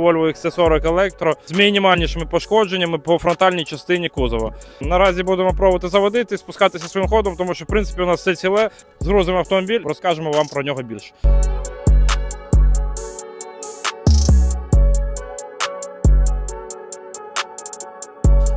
Volvo XC40 Electro з мінімальнішими пошкодженнями по фронтальній частині кузова. Наразі будемо пробувати заводити, спускатися своїм ходом, тому що в принципі у нас все ціле. Згрузимо автомобіль, розкажемо вам про нього більше.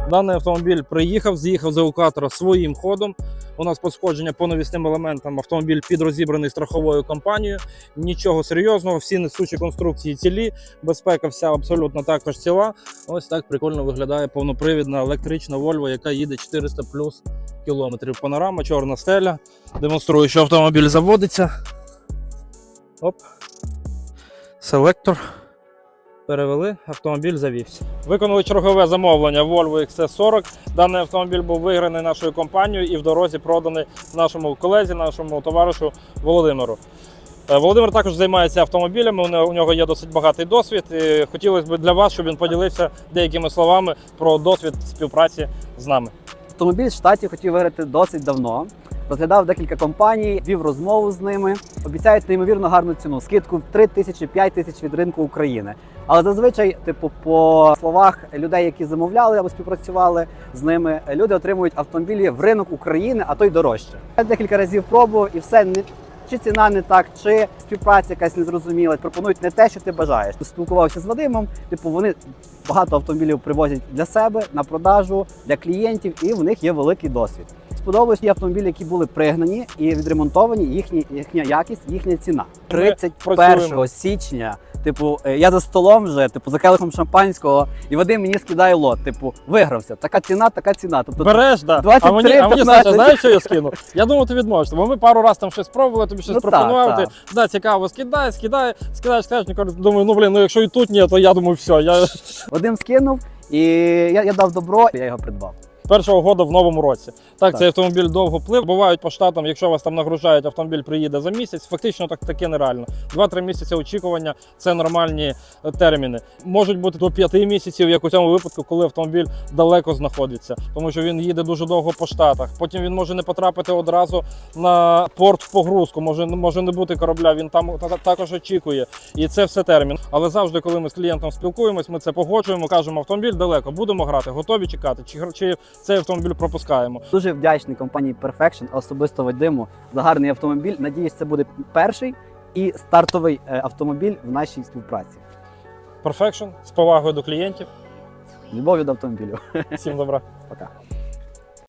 Даний автомобіль приїхав, з'їхав з евакуатора своїм ходом. У нас пошкодження по навісним елементам. Автомобіль підрозібраний страховою компанією. Нічого серйозного, всі несучі конструкції цілі, безпека вся абсолютно також ціла. Ось так прикольно виглядає повнопривідна електрична Volvo, яка їде 400 плюс кілометрів. Панорама, чорна стеля. Демонструю, що автомобіль заводиться. Оп. Селектор. Перевели, автомобіль завівся. Виконали чергове замовлення Volvo XC40. Даний автомобіль був виграний нашою компанією і в дорозі проданий нашому колезі, нашому товаришу Володимиру. Е, Володимир також займається автомобілями. у нього є досить багатий досвід. І хотілося б для вас, щоб він поділився деякими словами про досвід співпраці з нами. Автомобіль в штаті хотів виграти досить давно. Розглядав декілька компаній, вів розмову з ними. Обіцяють неймовірно гарну ціну. Скидку в 3 тисячі 5 тисяч від ринку України. Але зазвичай, типу, по словах людей, які замовляли або співпрацювали з ними, люди отримують автомобілі в ринок України, а то й дорожче. Я декілька разів пробував і все не. Чи ціна не так, чи співпраця якась незрозуміла, пропонують не те, що ти бажаєш. Спілкувався з Вадимом. Типу, вони багато автомобілів привозять для себе на продажу для клієнтів, і в них є великий досвід. Сподобались ті автомобілі, які були пригнані і відремонтовані. Їхні їхня якість, їхня ціна. 31 січня. Типу, е, я за столом вже, типу, за келихом шампанського, і Вадим мені скидає лот. Типу, вигрався. Така ціна, така ціна. Тобто Береш, да. 23, а мені, а мені Саша, знаєш, що я скину? Я думав, ти відмовишся, бо ми пару разів там щось пробували, тобі щось Ну, пропонував. так. Ти да, цікаво, скидай, скидай, скидаєш, скидаєш, ніколи думаю, ну блін, ну якщо і тут ні, то я думаю, все. Я Вадим скинув, і я, я дав добро, і я його придбав. Першого года в новому році. Так, Так. цей автомобіль довго плив. Бувають по штатам, якщо вас там нагружають, автомобіль приїде за місяць. Фактично так таке нереально. Два-три місяці очікування це нормальні е, терміни. Можуть бути до п'яти місяців, як у цьому випадку, коли автомобіль далеко знаходиться, тому що він їде дуже довго по штатах. Потім він може не потрапити одразу на порт в погрузку. Може, може не бути корабля. Він там та- та- також очікує. І це все термін. Але завжди, коли ми з клієнтом спілкуємось, ми це погоджуємо. Кажемо, автомобіль далеко, будемо грати, готові чекати. Чи, чи цей автомобіль пропускаємо? Дуже вдячний компанії Perfection, особисто Вадиму за гарний автомобіль. Надіюсь, це буде перший і стартовий е, автомобіль в нашій співпраці. Perfection з повагою до клієнтів. Любов'ю до автомобілів. Всім добра. Пока.